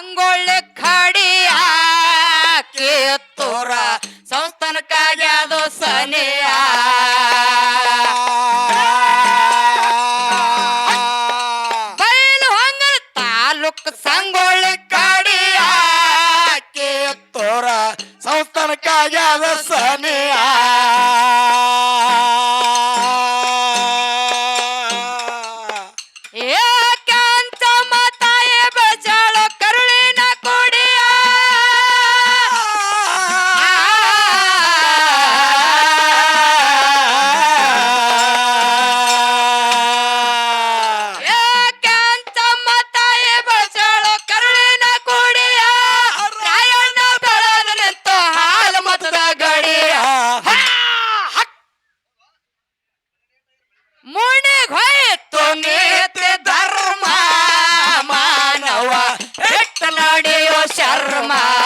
ಸಂಗೊಳ್ಳಿ ಖಡಿಯ ಕೇತೋರ ಸಂಸ್ಥಾನಕ್ಕಾಗ್ಯಾದು ಸನೆಯ ಬಯಲು ಹಂಗ taluk ಸಂಗೊಳ್ಳೆ pra amar.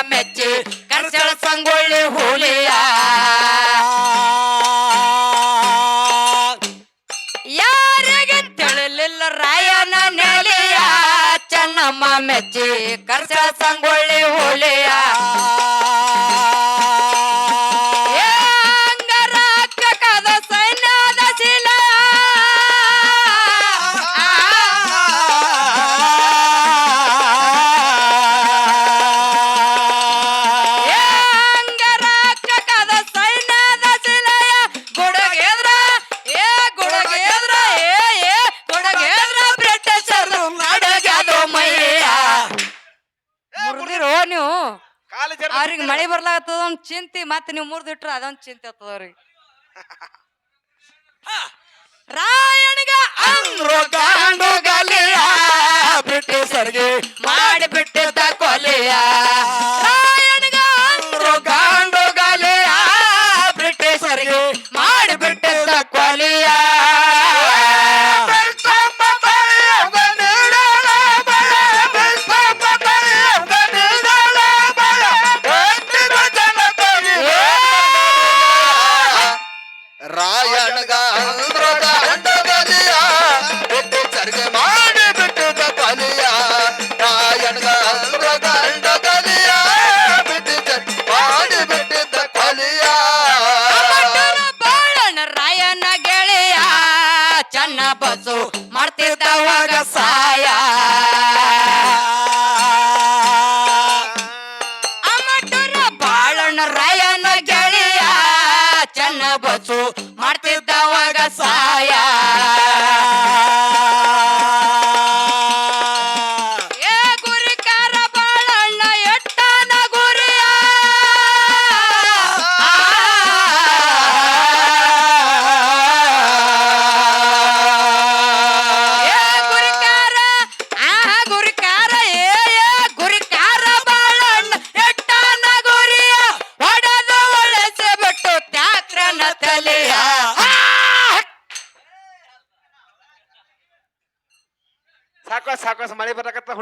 ಮೆಚ್ಚಿ ಕರ್ಸಳ ಸಂಗೊಳ್ಳಿ ಹೋಲಿಯ. ಯಾರಿಗಂತೇಳಲಿಲ್ಲ ರಾಯನ ನೆಲೆಯ. ಚೆನ್ನಮ್ಮ ಮೆಚ್ಚಿ ಕರ್ಸಳ ಸಂಗೊಳ್ಳಿ ಹೋಲಿಯ. ಚಿಂತೆ ಮತ್ತೆ ನೀವು ಮುರಿದಿಟ್ರ ಅದೊಂದು ಚಿಂತೆ ಆತದ್ರಿ ರಾಯಣ್ಗ ಅಂದ್ರು ಗಾಂಡು ಗಲಿಯ ಬ್ರಿಟಿಷರ್ಗೆ ಮಾಡಿಬಿಟ್ಟಿದ್ದ ಕೊಲೆಯ. ಅನ್ನ ಬಸು ಮಾಡ್ತಿದ್ದವಾಗ ಸಾಯ.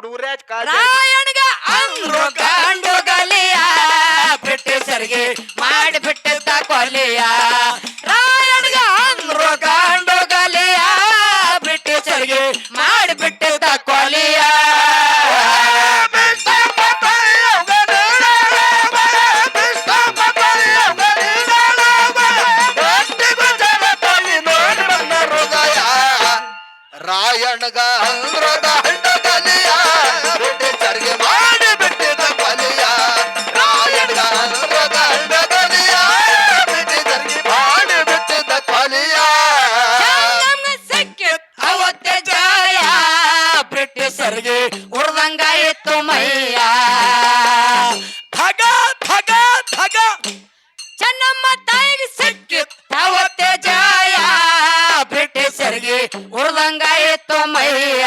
ಬಡೂರ್ಯಾಜ್ ರಾಯಣಗ ಅಂದ್ರು ಕಂಡು ಗಲಿಯ ಬ್ರಿಟಿಷರಿಗೆ ಮಾಡಿಬಿಟ್ಟಿದ್ದ ಕೊಲಿಯ. ರಾಯಣಗ ಅಂದ್ರು ಕಂಡು ಗಲಿಯ ಬ್ರಿಟಿಷರಿಗೆ ಮಾಡಿಬಿಟ್ಟಿದ್ದ ಕೊಲಿಯ. ರಾಯಣಗ ಅಂದ್ರದ ಹೊರದಂಗ ಎತ್ತು ಮೈಯ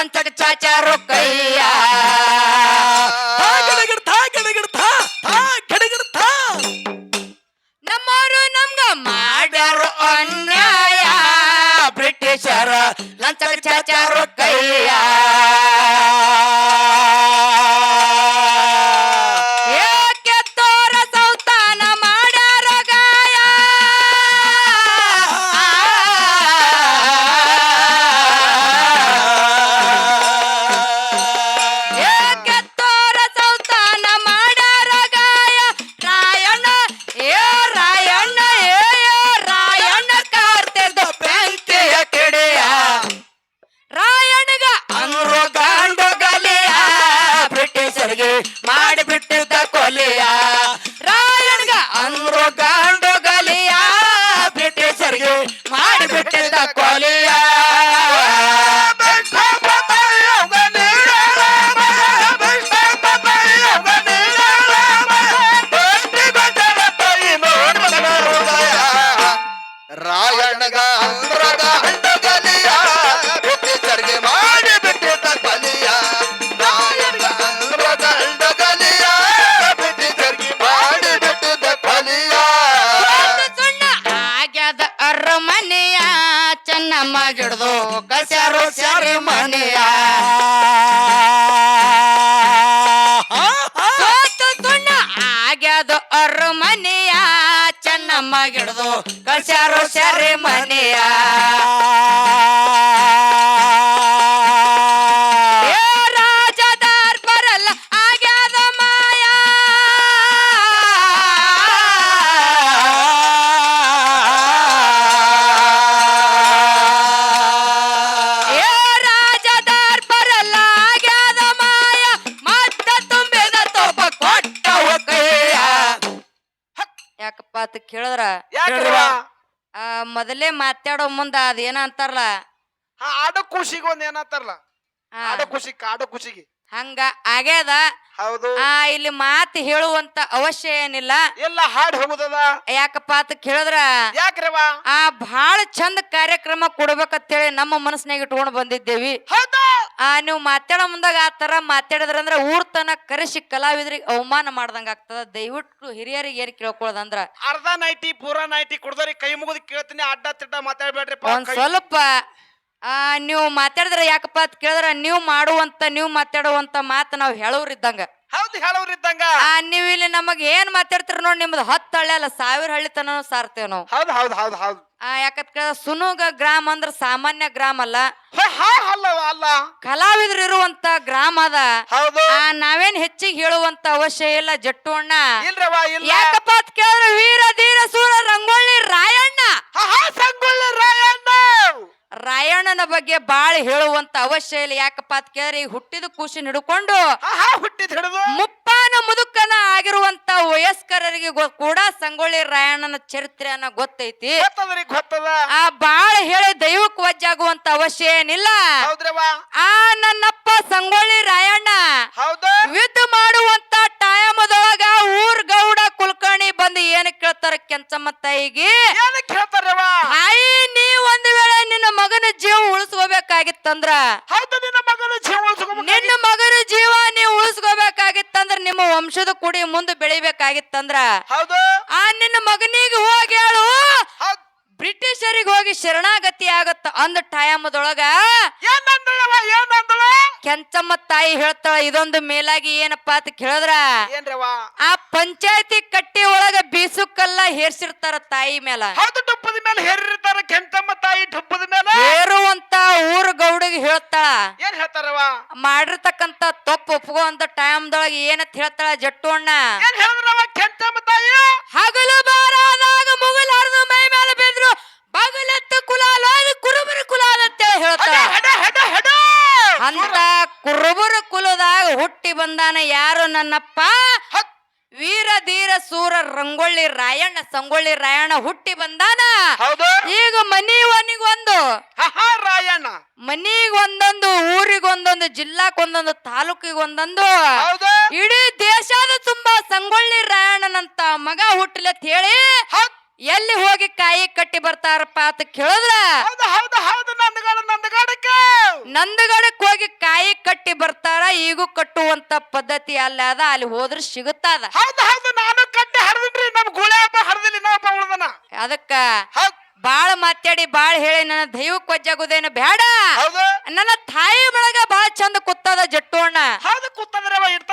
ಸಂತಕ ಚಾಚಾರು ಕೈ ಮಾಡಿ ಮಾಡಿಬಿಟ್ಟಿದ್ದ ಕೊಲೆಯ. ರಾಯಣ್ಗ ಅಂದ್ರು ಗಾಂಡು ಗಲಿಯ ಬ್ರಿಟಿಷರಿಗೆ ಮಾಡಿಬಿಟ್ಟಿದ್ದ ಕೊಲೆಯ. ರಾಯಣ್ಣಗ ಅಂದ್ರಗ ಅಂಡಗ ತಮ್ಮ ಗಿಡದು ಕಳ್ಸ್ಯಾರೋ ಮನೆ ಕೇಳಿದ್ರ? ಯಾಕ್ರವ ಆ ಮೊದಲೇ ಮಾತಾಡೋ ಮುಂದ ಅದೇನ ಅಂತಾರಲ್ಲ? ಹಾ ಆಡೋ ಖುಷಿಗೆ ಒಂದ್ ಏನಂತಾರಲ್ಲ ಆ, ಆಡೋ ಖುಷಿ ಕಾಡ ಖುಷಿಗೆ. ಹಂಗ ಆಗ್ಯಾದ? ಹೌದು. ಆ ಇಲ್ಲಿ ಮಾತು ಹೇಳುವಂತ ಅವಶ್ಯ ಏನಿಲ್ಲ. ಎಲ್ಲ ಹಾಡ್ ಹೋಗುದದ? ಯಾಕಪ್ಪ ಅಂತ ಕೇಳಿದ್ರ? ಯಾಕ್ರವಾ ಆ ಬಹಳ ಚಂದ ಕಾರ್ಯಕ್ರಮ ಕೊಡ್ಬೇಕಂತೇಳಿ ನಮ್ಮ ಮನಸ್ಸಿನಾಗ ಇಟ್ಕೊಂಡು ಬಂದಿದ್ದೇವಿ. ಹೌದಾ? ಆ ನೀವು ಮಾತಾಡೋ ಮುಂದಾಗ ಆ ತರ ಮಾತಾಡಿದ್ರಂದ್ರ ಊರ್ತನ ಕರೆಸಿ ಕಲಾವಿದರಿಗೆ ಅವಮಾನ ಮಾಡ್ದಂಗ ಆಗ್ತದ. ದಯವಿಟ್ಟು ಹಿರಿಯರಿಗೆ ಏನ್ ಕೇಳ್ಕೊಳ್ಳೋದಂದ್ರ ಅರ್ಧ ನೈಟಿ ಪೂರಾ ನೈಟಿ ಕುಡ್ದವ್ರಿ ಕೈ ಮುಗಿದು ಕೇಳ್ತೀನಿ ಅಡ್ಡ ತಿಡ್ಡ ಮಾತಾಡ್ಬೇಡ್ರಿ ಒಂದ್ ಸ್ವಲ್ಪ ಆ ನೀವು ಮಾತಾಡಿದ್ರೆ ಯಾಕಪ್ಪ ಅಂತ ಕೇಳಿದ್ರ ನೀವು ಮಾಡುವಂತ ನೀವು ಮಾತಾಡುವಂತ ಮಾತು ನಾವು ಹೇಳೋರಿದ್ದಂಗ ಹೌದು ಹೇಳೋರಿದ್ದಂಗ ಆ ನೀವು ಇಲ್ಲಿ ನಮಗ್ ಏನ್ ಮಾತಾಡ್ತೀರ ನೋಡಿ ನಿಮ್ದು ಹತ್ತು ಹಳ್ಳಿ ಅಲ್ಲ ಸಾವಿರ ಹಳ್ಳಿ ತನ ಸಾರ್ತೇವೆ ನಾವು. ಹೌದು ಹೌದು ಹೌದು ಹೌದು. ಯಾಕಂತ ಕೇಳ ಸುನುಗ ಗ್ರಾಮ ಅಂದ್ರ ಸಾಮಾನ್ಯ ಗ್ರಾಮ ಅಲ್ಲ. ಅಲ್ಲ ಅಲ್ಲ. ಕಲಾವಿದ್ರು ಇರುವಂತ ಗ್ರಾಮ ಅದ. ಹೌದು. ಆ ನಾವೇನ್ ಹೆಚ್ಚಿಗೆ ಹೇಳುವಂತ ಅವಶ್ಯ ಇಲ್ಲ ಜಟ್ಟು ಅಣ್ಣ ಇಲ್ಲ. ಯಾಕಪ್ಪ ಅಂತ ಕೇಳಿದ್ರೆ ವೀರ ಧೀರ ಸೂರ ರಂಗೋಳಿ ರಾಯಣ್ಣ. ಹ, ಹಾ ಸಂಗೊಳ್ಳಿ ರಾಯಣ್ಣ. ರಾಯಣ್ಣನ ಬಗ್ಗೆ ಬಾಳ ಹೇಳುವಂತ ಅವಶ್ಯ ಇಲ್ಲ. ಯಾಕಪ್ಪ ಅಂತ ಕೇಳಿದ್ರೆ ಈಗ ಹುಟ್ಟಿದ ಖುಷಿ ಹಿಡ್ಕೊಂಡು ಹುಟ್ಟಿದ ಹಾ ಹುಟ್ಟಿದ್ ಹಿಡಿದು. ಮುಪ್ಪಾನ ಮುದುಕನ ಆಗಿರುವಂತ ವಯಸ್ಕರರಿಗೆ ಕೂಡ ಸಂಗೊಳ್ಳಿ ರಾಯಣ್ಣನ ಚರಿತ್ರೆಯನ್ನ ಗೊತ್ತೈತಿ. ಗೊತ್ತದ್ರಿ ಗೊತ್ತದ. ಆ ಬಾಳ ಹೇಳಿ ದೈವಕ್ಕೆ ವಜ್ಜಾಗುವಂತ ಅವಶ್ಯ ಏನಿಲ್ಲ. ಆ ನನ್ನಪ್ಪ ಸಂಗೊಳ್ಳಿ ರಾಯಣ್ಣ ಹೌದು. ಯುದ್ಧ ಮಾಡುವಂತ ಟೈಮದೊಳಗ ಊರ್ ಗೌಡ ಕುಲಕರ್ಣಿ ಬಂದು ಏನ್ ಕೇಳ್ತಾರ ಕೆಂಚಮ್ಮ ತಾಯಿಗೆ? ಏನಕ್ಕೆ ಹೇಳ್ತಾರವ ತಾಯಿ ನೀ ಒಂದ್ ವೇಳೆ ನಿನ್ನ ಮಗನ ಜೀವ ಉಳಿಸ್ಕೋಬೇಕಾಗಿತ್ತಂದ್ರ? ಹೌದು ನಿನ್ನ ಮಗನ ಜೀವ ಉಳಿಸ್ಕೊಬೇಕು ನಿನ್ನ ಮಗನ ಜೀವ ನೀವು ಉಳಿಸ್ಕೋಬೇಕಾಗಿತ್ತಂದ್ರ ನಿಮ್ಮ ವಂಶದ ಕುಡಿ ಮುಂದೆ ಬೆಳಿಬೇಕಾಗಿತ್ತಂದ್ರ ಹೌದು. ಆ ನಿನ್ನ ಮಗನಿಗೆ ಹೋಗಿ ಹೇಳು. ಹೌದ್. ಬ್ರಿಟಿಷರಿಗೆ ಹೋಗಿ ಶರಣಾಗತಿ ಆಗತ್ತ ಅಂದ ಟೈಮದೊಳಗ ಏನಂದಳ ಕೆಂಚಮ್ಮ ತಾಯಿ ಹೇಳ್ತಾಳ ಇದೊಂದು ಮೇಲಾಗಿ ಏನಪ್ಪಾ ಅಂತ ಕೇಳಿದ್ರ? ಏನ್ರವ ಆ ಪಂಚಾಯತಿ ಕಟ್ಟಿ ಒಳಗ ಬೀಸುಕಲ್ಲ ಹೇರ್ಸಿರ್ತಾರ ತಾಯಿ ಮೇಲ ಹೌದು ಟುಪ್ಪದ ಮೇಲೆ ಹೇರಿರ್ತಾರ ಕೆಂತಮ್ಮ ತಾಯಿ ಟುಪ್ಪದ ಮೇಲೆ. ಹೇರುವಂತ ಊರ್ ಗೌಡಿಗೆ ಹೇಳ್ತಾಳ. ಏನ್ ಹೇಳ್ತಾರವ ಮಾಡಿರ್ತಕ್ಕಂತ ತಪ್ಪು ಟೈಮ್ ದೊಳಗ ಏನಂತ ಹೇಳ್ತಾಳ ಜಟ್ಟು ಅಣ್ಣ. ಏನ್ ಹೇಳಿದ್ರವ ಕೆಂತಮ್ಮ ತಾಯಿ? ಹಗಲು ಬಾರಾದಾಗ ಮುಗಲಾರ್ದು ಮೈ ಮೇಲೆ ಬಿದ್ರು ಬಗಲತ್ತ ಕುಲಾಲ ಕುರುಬರು ಕುರುಬರ ಕುಲಾಲ ಅಂತ ಹೇಳ್ತಾಳ. ಹಡ ಹಡ ಹಡ ಅಂತ ಕುರುಬರ ಕುಲದಾಗ ಹುಟ್ಟಿ ಬಂದಾನ ಯಾರು ನನ್ನಪ್ಪ. ವೀರ ಧೀರ ಸೂರ ರಂಗೊಳ್ಳಿ ರಾಯಣ್ಣ ಸಂಗೊಳ್ಳಿ ರಾಯಣ್ಣ ಹುಟ್ಟಿ ಬಂದಾನ. ಹೌದು. ಈಗ ಮನಿ ಒಂದು ಹ, ರಾಯಣ್ಣ. ಮನಿಗ್ ಒಂದೊಂದು ಊರಿಗೊಂದೊಂದು ಜಿಲ್ಲಾಕ್ ಒಂದೊಂದು ತಾಲೂಕಿಗೆ ಒಂದೊಂದು ಹೌದು. ಇಡೀ ದೇಶದ ತುಂಬಾ ಸಂಗೊಳ್ಳಿ ರಾಯಣ್ಣನಂತ ಮಗ ಹುಟ್ಟಲತ್ ಹೇಳಿ. ಎಲ್ಲಿ ಹೋಗಿ ಕಾಯಿ ಕಟ್ಟಿ ಬರ್ತಾರಪ್ಪ ಅಂತ ಕೇಳಿದ್ರ ಹೌದು ಹೌದು ಹೌದು ನಂದಗಡ ನಂದಗಡಕ್ಕೆ. ನಂದಗಡಕ್ಕೆ ಹೋಗಿ ಕಾಯಿ ಕಟ್ಟಿ ಬರ್ತಾರ ಈಗೂ ಕಟ್ಟುವಂತ ಪದ್ಧತಿ ಅಲ್ಲ ಅದ ಅಲ್ಲಿ ಹೋದ್ರೆ ಸಿಗುತ್ತದ. ಹೌದು ಹೌದು ನಾನು ಕಟ್ಟಿ ಹರಿದ್ರಿ ನಮ್ ಗುಳೆ ಹಬ್ಬ ಹರಿದಿಲ್ಲ ಇನ್ನೊಬ್ಬ ಉಳ್ದನ. ಅದಕ್ಕ ಹೌದ್. ಬಾಳ ಮಾತಾಡಿ ಬಾಳ ಹೇಳಿ ನನ್ನ ದೈವ ಕೊಜ್ಜಾಗುದೇನು ಬೇಡ ಹೌದು. ನನ್ನ ತಾಯಿ ಬಳಗ ಬಾಳ ಚಂದ ಕುತ್ತದ ಜಟ್ಟು ಅಣ್ಣ ಹೌದು ಮಳೆ ಇರ್ತ